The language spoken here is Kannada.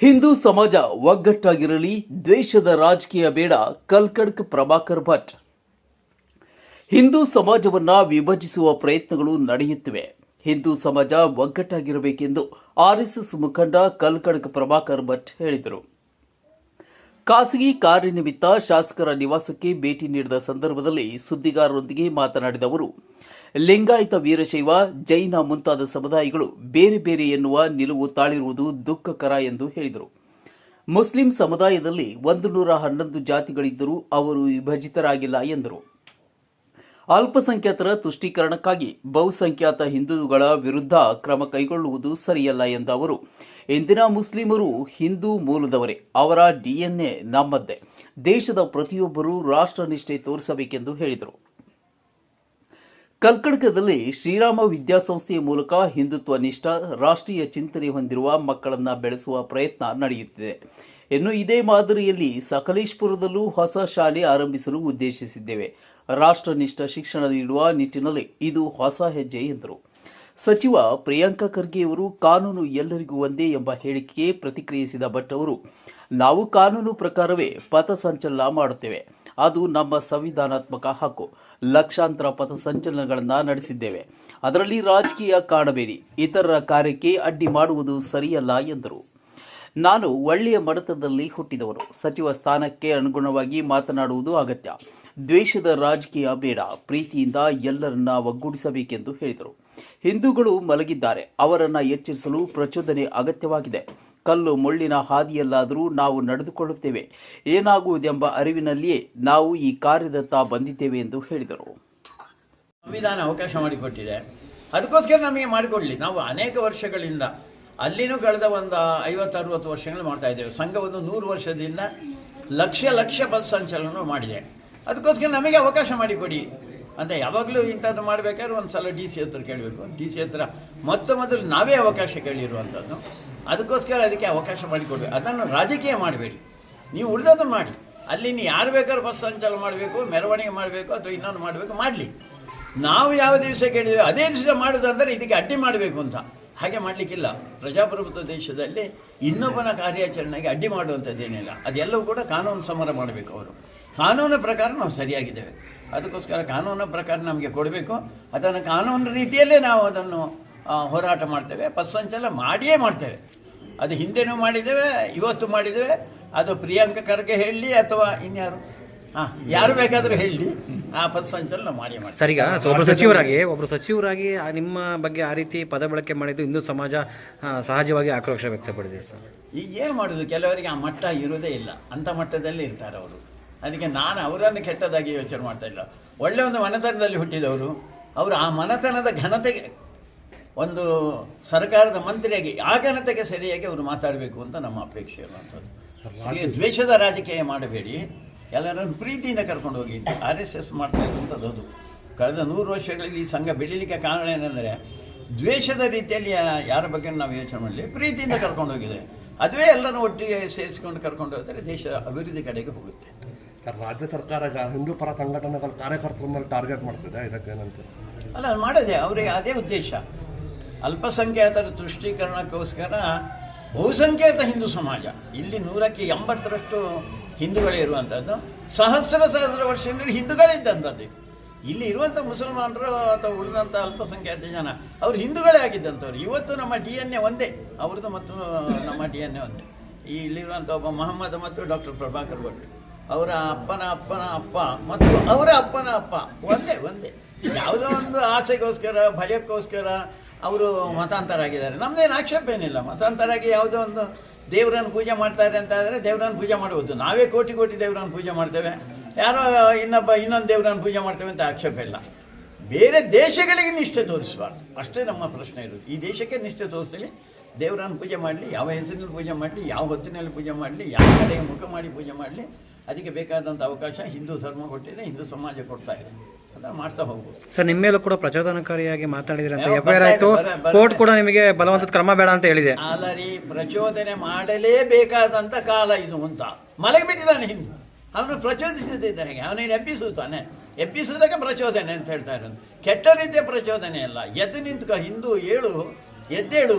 ಹಿಂದೂ ಸಮಾಜ ಒಗ್ಗಟ್ಟಾಗಿರಲಿ, ದ್ವೇಷದ ರಾಜಕೀಯ ಬೇಡ, ಕಲ್ಕಡ್ಕ್ ಪ್ರಭಾಕರ್ ಭಟ್. ಹಿಂದೂ ಸಮಾಜವನ್ನ ವಿಭಜಿಸುವ ಪ್ರಯತ್ನಗಳು ನಡೆಯುತ್ತಿವೆ. ಹಿಂದೂ ಸಮಾಜ ಒಗ್ಗಟ್ಟಾಗಿರಬೇಕೆಂದು ಆರ್ಎಸ್ಎಸ್ ಮುಖಂಡ ಕಲ್ಕಡ್ಕ್ ಪ್ರಭಾಕರ್ ಭಟ್ ಹೇಳಿದರು. ಖಾಸಗಿ ಕಾರ್ಯನಿಮಿತ್ತ ಶಾಸಕರ ನಿವಾಸಕ್ಕೆ ಭೇಟಿ ನೀಡಿದ ಸಂದರ್ಭದಲ್ಲಿ ಸುದ್ದಿಗಾರರೊಂದಿಗೆ ಮಾತನಾಡಿದ ಅವರು ಲಿಂಗಾಯತ ವೀರಶೈವ, ಜೈನ ಮುಂತಾದ ಸಮುದಾಯಗಳು ಬೇರೆ ಬೇರೆ ಎನ್ನುವ ನಿಲುವು ತಾಳಿರುವುದು ದುಃಖಕರ ಎಂದು ಹೇಳಿದರು. ಮುಸ್ಲಿಂ ಸಮುದಾಯದಲ್ಲಿ ಒಂದು ನೂರ ಹನ್ನೊಂದು ಜಾತಿಗಳಿದ್ದರೂ ಅವರು ವಿಭಜಿತರಾಗಿಲ್ಲ ಎಂದರು. ಅಲ್ಪಸಂಖ್ಯಾತರ ತುಷ್ಟೀಕರಣಕ್ಕಾಗಿ ಬಹುಸಂಖ್ಯಾತ ಹಿಂದೂಗಳ ವಿರುದ್ಧ ಕ್ರಮ ಕೈಗೊಳ್ಳುವುದು ಸರಿಯಲ್ಲ ಎಂದ ಅವರು, ಇಂದಿನ ಮುಸ್ಲಿಮರು ಹಿಂದೂ ಮೂಲದವರೇ, ಅವರ ಡಿಎನ್ಎ ನಮ್ಮದ್ದೇ, ದೇಶದ ಪ್ರತಿಯೊಬ್ಬರೂ ರಾಷ್ಟ್ರನಿಷ್ಠೆ ತೋರಿಸಬೇಕೆಂದು ಹೇಳಿದರು. ಕಲ್ಕಡಕದಲ್ಲಿ ಶ್ರೀರಾಮ ವಿದ್ಯಾಸಂಸ್ಥೆಯ ಮೂಲಕ ಹಿಂದುತ್ವ ನಿಷ್ಠ, ರಾಷ್ಟ್ರೀಯ ಚಿಂತನೆ ಹೊಂದಿರುವ ಮಕ್ಕಳನ್ನು ಬೆಳೆಸುವ ಪ್ರಯತ್ನ ನಡೆಯುತ್ತಿದೆ. ಇನ್ನು ಇದೇ ಮಾದರಿಯಲ್ಲಿ ಸಕಲೇಶ್ಪುರದಲ್ಲೂ ಹೊಸ ಶಾಲೆ ಆರಂಭಿಸಲು ಉದ್ದೇಶಿಸಿದ್ದೇವೆ. ರಾಷ್ಟ್ರನಿಷ್ಠ ಶಿಕ್ಷಣ ನೀಡುವ ನಿಟ್ಟಿನಲ್ಲಿ ಇದು ಹೊಸ ಹೆಜ್ಜೆ ಎಂದರು. ಸಚಿವ ಪ್ರಿಯಾಂಕ ಖರ್ಗೆಯವರು ಕಾನೂನು ಎಲ್ಲರಿಗೂ ಒಂದೇ ಎಂಬ ಹೇಳಿಕೆಗೆ ಪ್ರತಿಕ್ರಿಯಿಸಿದ ಭಟ್ ಅವರು, ನಾವು ಕಾನೂನು ಪ್ರಕಾರವೇ ಪಥಸಂಚಲನ ಮಾಡುತ್ತೇವೆ. ಅದು ನಮ್ಮ ಸಂವಿಧಾನಾತ್ಮಕ ಹಕ್ಕು. ಲಕ್ಷಾಂತರ ಪಥಸಂಚಲನಗಳನ್ನು ನಡೆಸಿದ್ದೇವೆ. ಅದರಲ್ಲಿ ರಾಜಕೀಯ ಕಾಣಬೇಡಿ. ಇತರರ ಕಾರ್ಯಕ್ಕೆ ಅಡ್ಡಿ ಮಾಡುವುದು ಸರಿಯಲ್ಲ ಎಂದರು. ನಾನು ಒಳ್ಳೆಯ ಮಡತದಲ್ಲಿ ಹುಟ್ಟಿದವರು ಸಚಿವ ಸ್ಥಾನಕ್ಕೆ ಅನುಗುಣವಾಗಿ ಮಾತನಾಡುವುದು ಅಗತ್ಯ. ದ್ವೇಷದ ರಾಜಕೀಯ ಬೇಡ. ಪ್ರೀತಿಯಿಂದ ಎಲ್ಲರನ್ನ ಒಗ್ಗೂಡಿಸಬೇಕೆಂದು ಹೇಳಿದರು. ಹಿಂದೂಗಳು ಮಲಗಿದ್ದಾರೆ. ಅವರನ್ನು ಎಚ್ಚರಿಸಲು ಪ್ರಚೋದನೆ ಅಗತ್ಯವಾಗಿದೆ. ಕಲ್ಲು ಮುಳ್ಳಿನ ಹಾದಿಯಲ್ಲಾದರೂ ನಾವು ನಡೆದುಕೊಳ್ಳುತ್ತೇವೆ. ಏನಾಗುವುದೆಂಬ ಅರಿವಿನಲ್ಲಿಯೇ ನಾವು ಈ ಕಾರ್ಯದತ್ತ ಬಂದಿದ್ದೇವೆ ಎಂದು ಹೇಳಿದರು. ಸಂವಿಧಾನ ಅವಕಾಶ ಮಾಡಿಕೊಟ್ಟಿದೆ. ಅದಕ್ಕೋಸ್ಕರ ನಮಗೆ ಮಾಡಿಕೊಡ್ಲಿ. ನಾವು ಅನೇಕ ವರ್ಷಗಳಿಂದ ಅಲ್ಲಿನೂ ಕಳೆದ ಒಂದು ಐವತ್ತು, ಅರುವತ್ತು ವರ್ಷಗಳು ಮಾಡ್ತಾ ಇದ್ದೇವೆ. ಸಂಘ ಒಂದು ನೂರು ವರ್ಷದಿಂದ ಲಕ್ಷ ಲಕ್ಷ ಬಸ್ ಸಂಚಲನ ಮಾಡಿದೆ. ಅದಕ್ಕೋಸ್ಕರ ನಮಗೆ ಅವಕಾಶ ಮಾಡಿಕೊಡಿ ಅಂತ ಯಾವಾಗಲೂ ಇಂಥದ್ದು ಮಾಡಬೇಕಾದ್ರೆ ಒಂದು ಸಲ ಡಿ ಸಿ ಹತ್ರ ಕೇಳಬೇಕು. ಡಿ ಸಿ ಹತ್ರ ಮೊತ್ತ ಮೊದಲು ನಾವೇ ಅವಕಾಶ ಕೇಳಿರುವಂಥದ್ದು. ಅದಕ್ಕೋಸ್ಕರ ಅದಕ್ಕೆ ಅವಕಾಶ ಮಾಡಿಕೊಡ್ಬೇಕು. ಅದನ್ನು ರಾಜಕೀಯ ಮಾಡಬೇಡಿ. ನೀವು ಉಳಿದದನ್ನು ಮಾಡಿ. ಅಲ್ಲಿ ನೀವು ಯಾರು ಬೇಕಾದ್ರೂ ಬಸ್ ಸಂಚಾರ ಮಾಡಬೇಕು, ಮೆರವಣಿಗೆ ಮಾಡಬೇಕು ಅಥವಾ ಇನ್ನೊಂದು ಮಾಡಬೇಕು, ಮಾಡಲಿ. ನಾವು ಯಾವ ದಿವಸ ಕೇಳಿದ್ದೇವೆ ಅದೇ ದಿವಸ ಮಾಡೋದಂದರೆ ಇದಕ್ಕೆ ಅಡ್ಡಿ ಮಾಡಬೇಕು ಅಂತ. ಹಾಗೆ ಮಾಡಲಿಕ್ಕಿಲ್ಲ. ಪ್ರಜಾಪ್ರಭುತ್ವ ದೇಶದಲ್ಲಿ ಇನ್ನೊಬ್ಬನ ಕಾರ್ಯಾಚರಣೆಗೆ ಅಡ್ಡಿ ಮಾಡುವಂಥದ್ದೇನಿಲ್ಲ. ಅದೆಲ್ಲವೂ ಕೂಡ ಕಾನೂನು ಸಮರ ಮಾಡಬೇಕು ಅವರು. ಕಾನೂನು ಪ್ರಕಾರ ನಾವು ಸರಿಯಾಗಿದ್ದೇವೆ. ಅದಕ್ಕೋಸ್ಕರ ಕಾನೂನು ಪ್ರಕಾರ ನಮಗೆ ಕೊಡಬೇಕು. ಅದನ್ನು ಕಾನೂನು ರೀತಿಯಲ್ಲೇ ನಾವು ಅದನ್ನು ಹೋರಾಟ ಮಾಡ್ತೇವೆ. ಪಥಸಂಚಲನ ಮಾಡಿಯೇ ಮಾಡ್ತೇವೆ. ಅದು ಹಿಂದೆನೂ ಮಾಡಿದ್ದೇವೆ ಇವತ್ತು ಮಾಡಿದ್ದೇವೆ. ಅದು ಪ್ರಿಯಾಂಕ ಖರ್ಗೆ ಹೇಳಲಿ ಅಥವಾ ಇನ್ಯಾರು? ಹಾಂ ಯಾರು ಬೇಕಾದರೂ ಹೇಳಿ ಆ ಪಥಸಂಚಲನ ಮಾಡಿ ಮಾಡಿ ಸರ್ ಈಗ ಒಬ್ಬರು ಸಚಿವರಾಗಿ ಒಬ್ಬರು ಸಚಿವರಾಗಿ ಆ ನಿಮ್ಮ ಬಗ್ಗೆ ಆ ರೀತಿ ಪದ ಬಳಕೆ ಮಾಡಿದ್ದು ಹಿಂದೂ ಸಮಾಜ ಆ, ಸಹಜವಾಗಿ ಆಕ್ರೋಶ ವ್ಯಕ್ತಪಡಿದೆ ಸರ್. ಈಗ ಏನು ಮಾಡೋದು? ಕೆಲವರಿಗೆ ಆ ಮಟ್ಟ ಇರೋದೇ ಇಲ್ಲ. ಅಂಥ ಮಟ್ಟದಲ್ಲಿ ಇರ್ತಾರೆ ಅವರು. ಅದಕ್ಕೆ ನಾನು ಅವರನ್ನು ಕೆಟ್ಟದಾಗಿ ಯೋಚನೆ ಮಾಡ್ತಾ ಇಲ್ಲ. ಒಳ್ಳೆಯ ಒಂದು ಮನೆತನದಲ್ಲಿ ಹುಟ್ಟಿದವರು. ಅವರು ಆ ಮನೆತನದ ಘನತೆಗೆ ಒಂದು ಸರ್ಕಾರದ ಮಂತ್ರಿಯಾಗಿ ಆ ಘನತೆಗೆ ಸರಿಯಾಗಿ ಅವರು ಮಾತಾಡಬೇಕು ಅಂತ ನಮ್ಮ ಅಪೇಕ್ಷೆ ಇರುವಂಥದ್ದು. ಹಾಗೆ ದ್ವೇಷದ ರಾಜಕೀಯ ಮಾಡಬೇಡಿ. ಎಲ್ಲರನ್ನು ಪ್ರೀತಿಯಿಂದ ಕರ್ಕೊಂಡು ಹೋಗಿ. ಆರ್ ಎಸ್ ಎಸ್ ಮಾಡ್ತಾ ಇರುವಂಥದ್ದು ಅದು. ಕಳೆದ ನೂರು ವರ್ಷಗಳಲ್ಲಿ ಈ ಸಂಘ ಬೆಳೀಲಿಕ್ಕೆ ಕಾರಣ ಏನಂದರೆ ದ್ವೇಷದ ರೀತಿಯಲ್ಲಿ ಯಾರ ಬಗ್ಗೆ ನಾವು ಯೋಚನೆ ಮಾಡಲಿ ಪ್ರೀತಿಯಿಂದ ಕರ್ಕೊಂಡು ಹೋಗಿದೆ. ಅದುವೇ ಎಲ್ಲರೂ ಒಟ್ಟಿಗೆ ಸೇರಿಸಿಕೊಂಡು ಕರ್ಕೊಂಡು ಹೋದರೆ ದೇಶ ಅಭಿವೃದ್ಧಿ ಕಡೆಗೆ ಹೋಗುತ್ತೆ. ಸರ್ ರಾಜ್ಯ ಸರ್ಕಾರ ಹಿಂದೂ ಪರ ಸಂಘಟನೆಗಳ ಕಾರ್ಯಕರ್ತರ ಮೇಲೆ ಟಾರ್ಗೆಟ್ ಮಾಡ್ತಿದೆ ಇದಕ್ಕೇನಂತ? ಅಲ್ಲ ಅದು ಮಾಡೋದೆ ಅವರಿಗೆ ಅದೇ ಉದ್ದೇಶ. ಅಲ್ಪಸಂಖ್ಯಾತರ ತುಷ್ಟೀಕರಣಕ್ಕೋಸ್ಕರ ಬಹುಸಂಖ್ಯಾತ ಹಿಂದೂ ಸಮಾಜ. ಇಲ್ಲಿ ನೂರಕ್ಕೆ ಎಂಬತ್ತರಷ್ಟು ಹಿಂದೂಗಳೇ ಇರುವಂಥದ್ದು ಸಹಸ್ರ ಸಹಸ್ರ ವರ್ಷಗಳಲ್ಲಿ ಹಿಂದೂಗಳಿದ್ದಂಥದ್ದು. ಇಲ್ಲಿ ಇರುವಂಥ ಮುಸಲ್ಮಾನರು ಅಥವಾ ಉಳಿದಂಥ ಅಲ್ಪಸಂಖ್ಯಾತ ಜನ, ಅವರು ಹಿಂದೂಗಳೇ ಆಗಿದ್ದಂಥವ್ರು. ಇವತ್ತು ನಮ್ಮ ಡಿ ಎನ್ ಎ ಒಂದೇ, ಅವ್ರದ್ದು ಮತ್ತು ನಮ್ಮ ಡಿ ಎನ್ ಎ ಒಂದೇ. ಈ ಇಲ್ಲಿರುವಂಥ ಒಬ್ಬ ಮಹಮ್ಮದ್ ಮತ್ತು ಡಾಕ್ಟರ್ ಪ್ರಭಾಕರ್ ಭಟ್. ಅವರ ಅಪ್ಪನ ಅಪ್ಪನ ಅಪ್ಪ ಮತ್ತು ಅವರ ಅಪ್ಪನ ಅಪ್ಪ ಒಂದೇ ಒಂದೇ. ಯಾವುದೋ ಒಂದು ಆಸೆಗೋಸ್ಕರ, ಭಯಕ್ಕೋಸ್ಕರ ಅವರು ಮತಾಂತರ ಆಗಿದ್ದಾರೆ ನಮ್ದೇನು ಆಕ್ಷೇಪ ಏನಿಲ್ಲ ಮತಾಂತರ ಆಗಿ ಯಾವುದೋ ಒಂದು ದೇವರನ್ನು ಪೂಜೆ ಮಾಡ್ತಾರೆ ಅಂತ ಆದರೆ ದೇವರನ್ನು ಪೂಜೆ ಮಾಡುವುದು. ನಾವೇ ಕೋಟಿ ಕೋಟಿ ದೇವರನ್ನು ಪೂಜೆ ಮಾಡ್ತೇವೆ. ಯಾರೋ ಇನ್ನೊಬ್ಬ ಇನ್ನೊಂದು ದೇವರನ್ನು ಪೂಜೆ ಮಾಡ್ತೇವೆ ಅಂತ ಆಕ್ಷೇಪ ಇಲ್ಲ. ಬೇರೆ ದೇಶಗಳಿಗೆ ನಿಷ್ಠೆ ತೋರಿಸಬಾರ್ದು. ಅಷ್ಟೇ ನಮ್ಮ ಪ್ರಶ್ನೆ ಇರೋದು. ಈ ದೇಶಕ್ಕೆ ನಿಷ್ಠೆ ತೋರಿಸಲಿ, ದೇವರನ್ನು ಪೂಜೆ ಮಾಡಲಿ, ಯಾವ ಹೆಸರಿನಲ್ಲಿ ಪೂಜೆ ಮಾಡಲಿ, ಯಾವ ಹೊತ್ತಿನಲ್ಲಿ ಪೂಜೆ ಮಾಡಲಿ, ಯಾವ ಕಡೆಗೆ ಮುಖ ಮಾಡಿ ಪೂಜೆ ಮಾಡಲಿ, ಅದಕ್ಕೆ ಬೇಕಾದಂಥ ಅವಕಾಶ ಹಿಂದೂ ಧರ್ಮ ಕೊಟ್ಟಿದೆ, ಹಿಂದೂ ಸಮಾಜ ಕೊಡ್ತಾ ಇದೆ. ಮಾಡ್ತಾ ಹೋಗ್ಬೋದು. ಸರ್ ನಿಮ್ಮ ಮೇಲೂ ಕೂಡ ಪ್ರಚೋದನಕಾರಿಯಾಗಿ ಮಾತಾಡಿದ್ರೆ ಅಂತ ಎಫ್ ಆಯ್ತು. ಕೋರ್ಟ್ ಕೂಡ ನಿಮಗೆ ಬಲವಂತದ ಕ್ರಮ ಬೇಡ ಅಂತ ಹೇಳಿದೆ. ಅಲರಿ ಪ್ರಚೋದನೆ ಮಾಡಲೇಬೇಕಾದಂತ ಕಾಲ ಇದು ಅಂತ. ಮಲಗಿ ಬಿಟ್ಟಿದ್ದಾನೆ ಹಿಂದೂ. ಅವನು ಪ್ರಚೋದಿಸುತ್ತಿದ್ದಾನೆ ಅವನೇನು ಎಬ್ಬಿಸುತ್ತಾನೆ? ಎಬ್ಬಿಸುವುದಕ್ಕೆ ಪ್ರಚೋದನೆ ಅಂತ ಹೇಳ್ತಾ ಇರೋದು. ಕೆಟ್ಟ ರೀತಿಯ ಪ್ರಚೋದನೆ ಅಲ್ಲ. ಎದ್ದು ನಿಂತ್ಕ. ಹಿಂದೂ ಏಳು ಎದ್ದೇಳು.